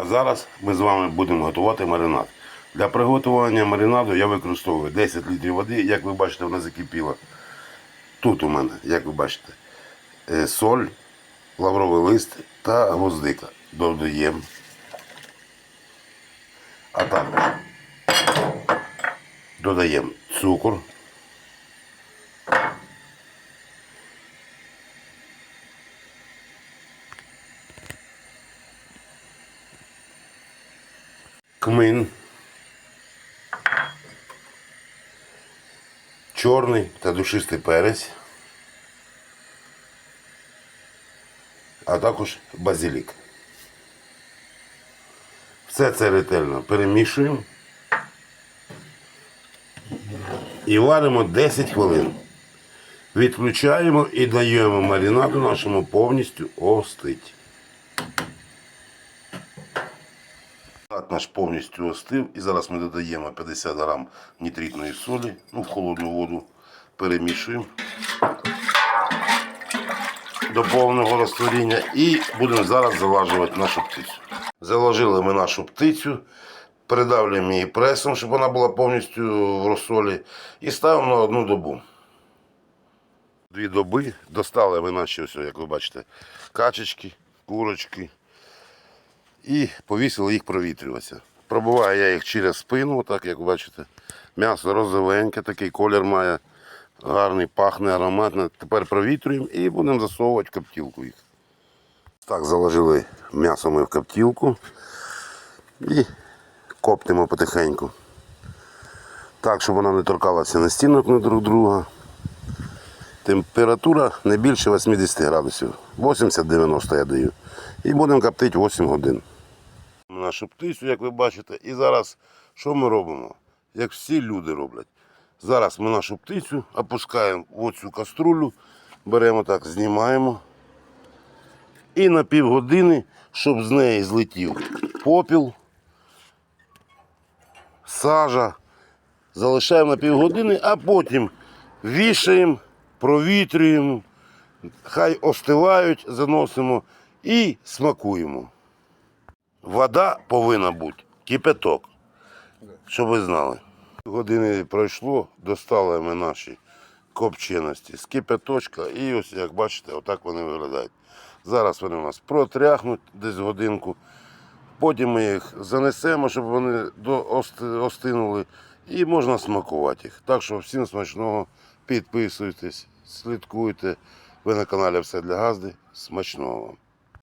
А зараз ми з вами будемо готувати маринад. Для приготування маринаду я використовую 10 літрів води, як ви бачите, вона закипіла. Тут у мене, як ви бачите, е, соль, лавровий лист та гвоздика. Додаємо. А також додаємо цукор. Кмин. Чорний та душистий перець. А також базилік. Все це ретельно перемішуємо. І варимо 10 хвилин. Відключаємо і даємо маринаду нашому повністю остить. Маринад наш повністю остив. І зараз ми додаємо 50 грам нітритної солі, ну, в холодну воду перемішуємо до повного розтворіння і будемо зараз залажувати нашу птицю. Заложили ми нашу птицю, придавлюємо її пресом, щоб вона була повністю в розсолі, і ставимо на одну добу. Дві доби достали ми наші, ось, як ви бачите, качечки, курочки і повісили їх провітрюватися. Пробуваю я їх через спину, так як бачите. М'ясо розовеньке, такий колір має, гарний, пахне, ароматне. Тепер провітрюємо і будемо засовувати в коптілку їх. Так, заложили м'ясо ми в коптілку і коптимо потихеньку. Так, щоб воно не торкалося на стінок на друг друга. Температура не більше 80 градусів. 80-90 я даю. І будемо коптити 8 годин. Нашу птицю, як ви бачите, і зараз що ми робимо? Як всі люди роблять. Зараз ми нашу птицю опускаємо в оцю каструлю, беремо так, знімаємо. І на півгодини, щоб з неї злетів попіл, сажа. Залишаємо на півгодини, а потім вішаємо, провітрюємо, хай остивають, заносимо і смакуємо. Вода повинна бути кипяток, щоб ви знали. Години пройшло, достали ми наші копченості з кипяточка і ось як бачите, отак вони виглядають. Зараз вони у нас протряхнуть десь годинку. Потім ми їх занесемо, щоб вони остинули, і можна смакувати їх. Так що всім смачного, підписуйтесь, слідкуйте. Ви на каналі Все для Газди. Смачного вам.